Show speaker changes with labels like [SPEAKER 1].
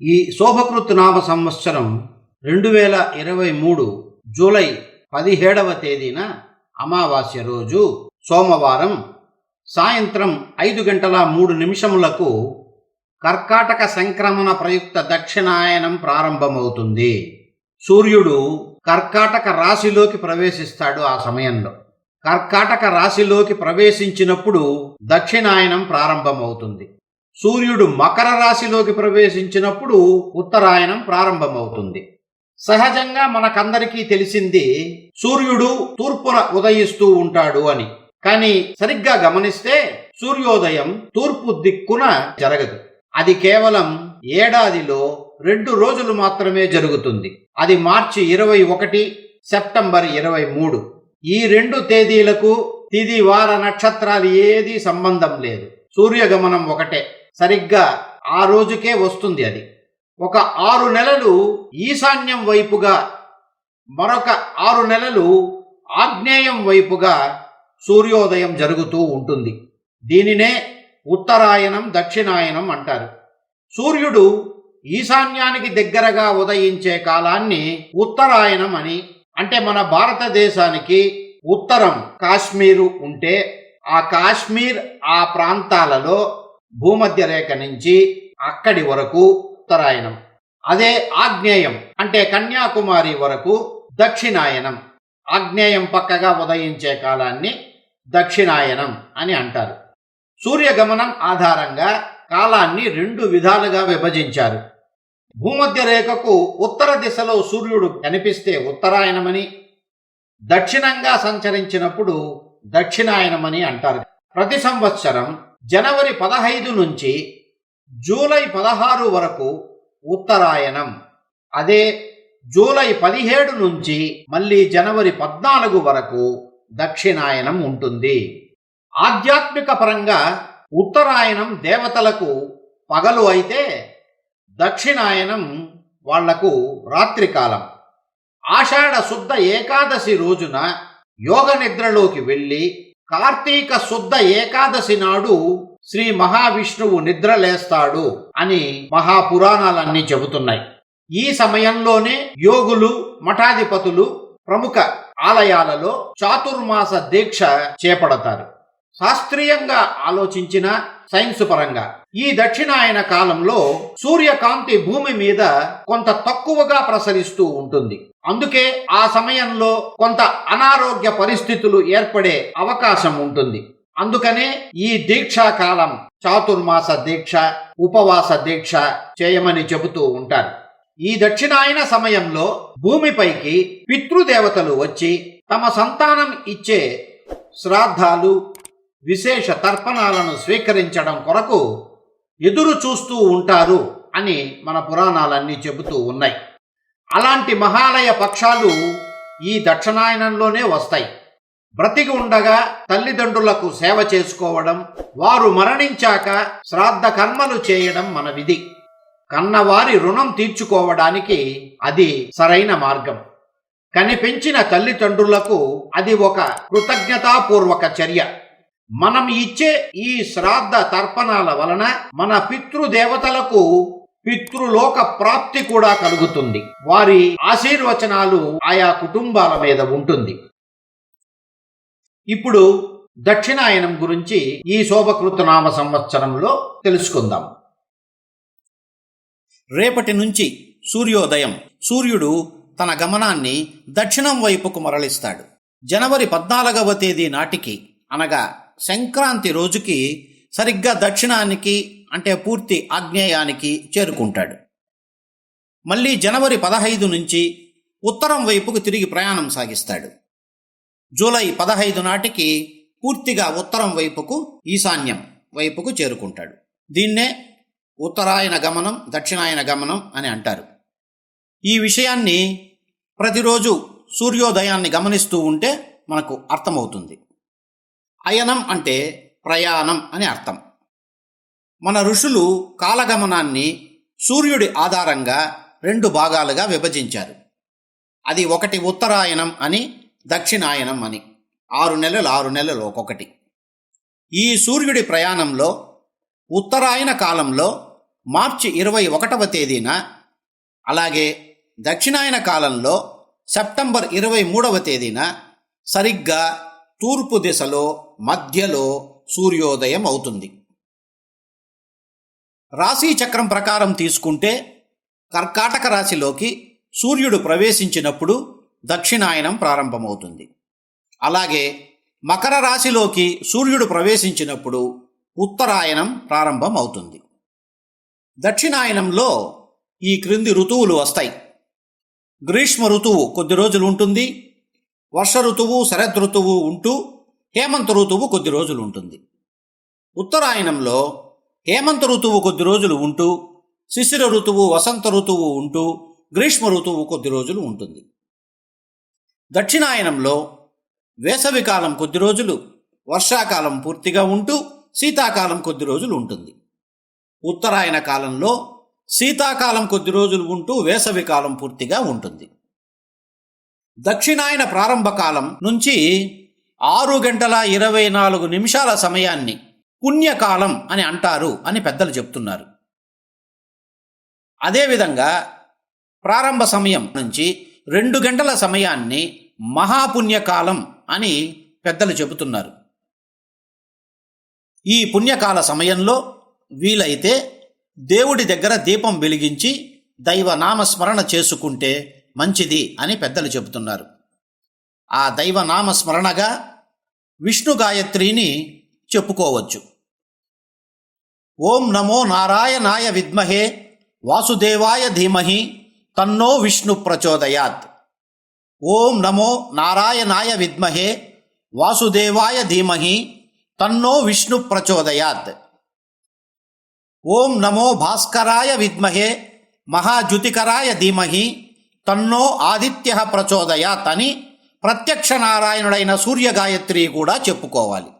[SPEAKER 1] ఈ శోభకృత్ నామ సంవత్సరం రెండు వేల ఇరవై మూడు జూలై పదిహేడవ తేదీన అమావాస్య రోజు సోమవారం సాయంత్రం ఐదు గంటల మూడు నిమిషములకు కర్కాటక సంక్రమణ ప్రయుక్త దక్షిణాయనం ప్రారంభమవుతుంది. సూర్యుడు కర్కాటక రాశిలోకి ప్రవేశిస్తాడు ఆ సమయంలో. కర్కాటక రాశిలోకి ప్రవేశించినప్పుడు దక్షిణాయనం ప్రారంభమవుతుంది. సూర్యుడు మకర రాశిలోకి ప్రవేశించినప్పుడు ఉత్తరాయణం ప్రారంభమవుతుంది. సహజంగా మనకందరికీ తెలిసింది సూర్యుడు తూర్పున ఉదయిస్తూ ఉంటాడు అని. కానీ సరిగ్గా గమనిస్తే సూర్యోదయం తూర్పు దిక్కున జరగదు. అది కేవలం ఏడాదిలో రెండు రోజులు మాత్రమే జరుగుతుంది. అది మార్చి ఇరవై ఒకటి సెప్టెంబర్ ఇరవై మూడు. ఈ రెండు తేదీలకు తిది వార నక్షత్రాలు ఏదీ సంబంధం లేదు. సూర్యగమనం ఒకటే. సరిగ్గా ఆ రోజుకే వస్తుంది అది. ఒక ఆరు నెలలు ఈశాన్యం వైపుగా మరొక ఆరు నెలలు ఆగ్నేయం వైపుగా సూర్యోదయం జరుగుతూ ఉంటుంది. దీనినే ఉత్తరాయణం దక్షిణాయనం అంటారు. సూర్యుడు ఈశాన్యానికి దగ్గరగా ఉదయించే కాలాన్ని ఉత్తరాయణం అని అంటే మన భారతదేశానికి ఉత్తరం కాశ్మీరు ఉంటే ఆ కాశ్మీర్ ఆ ప్రాంతాలలో భూమధ్య రేఖ నుంచి అక్కడి వరకు ఉత్తరాయణం. అదే ఆగ్నేయం అంటే కన్యాకుమారి వరకు దక్షిణాయనం. ఆగ్నేయం పక్కగా ఉదయించే కాలాన్ని దక్షిణాయనం అని అంటారు. సూర్యగమనం ఆధారంగా కాలాన్ని రెండు విధాలుగా విభజించారు. భూమధ్య రేఖకు ఉత్తర దిశలో సూర్యుడు కనిపిస్తే ఉత్తరాయణమని దక్షిణంగా సంచరించినప్పుడు దక్షిణాయనమని అంటారు. ప్రతి సంవత్సరం జనవరి పదహైదు నుంచి జూలై పదహారు వరకు ఉత్తరాయణం. అదే జూలై పదిహేడు నుంచి మళ్ళీ జనవరి పద్నాలుగు వరకు దక్షిణాయనం ఉంటుంది. ఆధ్యాత్మిక పరంగా ఉత్తరాయణం దేవతలకు పగలు అయితే దక్షిణాయనం వాళ్ళకు రాత్రికాలం. ఆషాఢ శుద్ధ ఏకాదశి రోజున యోగ నిద్రలోకి వెళ్ళి కార్తీక శుద్ధ ఏకాదశి నాడు శ్రీ మహావిష్ణువు నిద్రలేస్తాడు అని మహాపురాణాలన్నీ చెబుతున్నాయి. ఈ సమయంలోనే యోగులు మఠాధిపతులు ప్రముఖ ఆలయాలలో చాతుర్మాస దీక్ష చేపడతారు. శాస్త్రీయంగా ఆలోచించిన సైన్స్ పరంగా. ఈ దక్షిణాయన కాలంలో సూర్యకాంతి భూమి మీద కొంత తక్కువగా ప్రసరిస్తూ ఉంటుంది. అందుకే ఆ సమయంలో కొంత అనారోగ్య పరిస్థితులు ఏర్పడే అవకాశం ఉంటుంది. అందుకనే ఈ దీక్షా కాలం చాతుర్మాస దీక్ష ఉపవాస దీక్ష చేయమని చెబుతూ ఉంటారు. ఈ దక్షిణాయన సమయంలో భూమిపైకి పితృదేవతలు వచ్చి తమ సంతానం ఇచ్చే శ్రాద్ధాలు విశేష తర్పణాలను స్వీకరించడం కొరకు ఎదురు చూస్తూ ఉంటారు అని మన పురాణాలన్నీ చెబుతూ ఉన్నాయి. అలాంటి మహాలయ పక్షాలు ఈ దక్షిణాయనంలోనే వస్తాయి. బ్రతికి ఉండగా తల్లిదండ్రులకు సేవ చేసుకోవడం వారు మరణించాక శ్రాద్ధ కర్మలు చేయడం మన విధి. కన్నవారి రుణం తీర్చుకోవడానికి అది సరైన మార్గం. కనిపెంచిన తల్లిదండ్రులకు అది ఒక కృతజ్ఞతాపూర్వక చర్య. మనం ఇచ్చే ఈ శ్రాద్ధ తర్పణాల వలన మన పితృదేవతలకు పితృలోక ప్రాప్తి కూడా కలుగుతుంది. వారి ఆశీర్వచనాలు ఆయా కుటుంబాల మీద ఉంటుంది. ఇప్పుడు దక్షిణాయనం గురించి ఈ శోభకృతనామ సంవత్సరంలో తెలుసుకుందాం. రేపటి నుంచి సూర్యోదయం. సూర్యుడు తన గమనాన్ని దక్షిణం వైపుకు మరలిస్తాడు. జనవరి పద్నాలుగవ తేదీ నాటికి అనగా సంక్రాంతి రోజుకి సరిగ్గా దక్షిణానికి అంటే పూర్తి ఆగ్నేయానికి చేరుకుంటాడు. మళ్ళీ జనవరి పదహైదు నుంచి ఉత్తరం వైపుకు తిరిగి ప్రయాణం సాగిస్తాడు. జూలై పదహైదు నాటికి పూర్తిగా ఉత్తరం వైపుకు ఈశాన్యం వైపుకు చేరుకుంటాడు. దీన్నే ఉత్తరాయణ గమనం దక్షిణాయన గమనం అని అంటారు. ఈ విషయాన్ని ప్రతిరోజు సూర్యోదయాన్ని గమనిస్తూ ఉంటే మనకు అర్థమవుతుంది. అయనం అంటే ప్రయాణం అని అర్థం. మన ఋషులు కాలగమనాన్ని సూర్యుడి ఆధారంగా రెండు భాగాలుగా విభజించారు. అది ఒకటి ఉత్తరాయణం అని దక్షిణాయనం అని. ఆరు నెలలు ఆరు నెలలు ఒక్కొక్కటి. ఈ సూర్యుడి ప్రయాణంలో ఉత్తరాయణ కాలంలో మార్చి ఇరవై ఒకటవ తేదీన అలాగే దక్షిణాయన కాలంలో సెప్టెంబర్ ఇరవై మూడవ తేదీన సరిగ్గా తూర్పు దిశలో మధ్యలో సూర్యోదయం అవుతుంది. రాశి చక్రం ప్రకారం తీసుకుంటే కర్కాటక రాశిలోకి సూర్యుడు ప్రవేశించినప్పుడు దక్షిణాయనం ప్రారంభమవుతుంది. అలాగే మకర రాశిలోకి సూర్యుడు ప్రవేశించినప్పుడు ఉత్తరాయణం ప్రారంభం అవుతుంది దక్షిణాయనంలో ఈ క్రింది ఋతువులు వస్తాయి. గ్రీష్మ ఋతువు కొద్ది రోజులు ఉంటుంది వర్ష ఋతువు శరద్ ఋతువు ఉంటూ హేమంత ఋతువు కొద్ది రోజులు ఉంటుంది. ఉత్తరాయణంలో హేమంత ఋతువు కొద్ది రోజులు ఉంటూ శిశిర ఋతువు వసంత ఋతువు ఉంటూ గ్రీష్మ ఋతువు కొద్ది రోజులు ఉంటుంది. దక్షిణాయనంలో వేసవికాలం కొద్ది రోజులు వర్షాకాలం పూర్తిగా ఉంటూ శీతాకాలం కొద్ది రోజులు ఉంటుంది. ఉత్తరాయణ కాలంలో శీతాకాలం కొద్ది రోజులు ఉంటూ వేసవికాలం పూర్తిగా ఉంటుంది. దక్షిణాయన ప్రారంభ కాలం నుంచి ఆరు గంటల ఇరవై నాలుగు నిమిషాల సమయాన్ని పుణ్యకాలం అని అంటారు అని పెద్దలు చెప్తున్నారు. అదేవిధంగా ప్రారంభ సమయం నుంచి రెండు గంటల సమయాన్ని మహాపుణ్యకాలం అని పెద్దలు చెబుతున్నారు. ఈ పుణ్యకాల సమయంలో వీలైతే దేవుడి దగ్గర దీపం వెలిగించి దైవ నామస్మరణ చేసుకుంటే మంచిది అని పెద్దలు చెబుతున్నారు. ఆ దైవ నామస్మరణగా విష్ణు గాయత్రిని చెప్పుకోవచ్చు. ఓం నమో నారాయణాయ విద్మహే వాసుదేవాయ ధీమహి తన్నో విష్ణు ప్రచోదయాత్. ఓం నమో నారాయణాయ విద్మహే వాసుదేవాయ ధీమహి తన్నో విష్ణు ప్రచోదయాత్. ఓం నమో భాస్కరాయ విద్మహే మహాజ్యుతికరాయ ధీమహి తన్నో ఆదిత్య ప్రచోదయాత్ అని ప్రత్యక్ష నారాయణుడైన సూర్యగాయత్రి కూడా చెప్పుకోవాలి.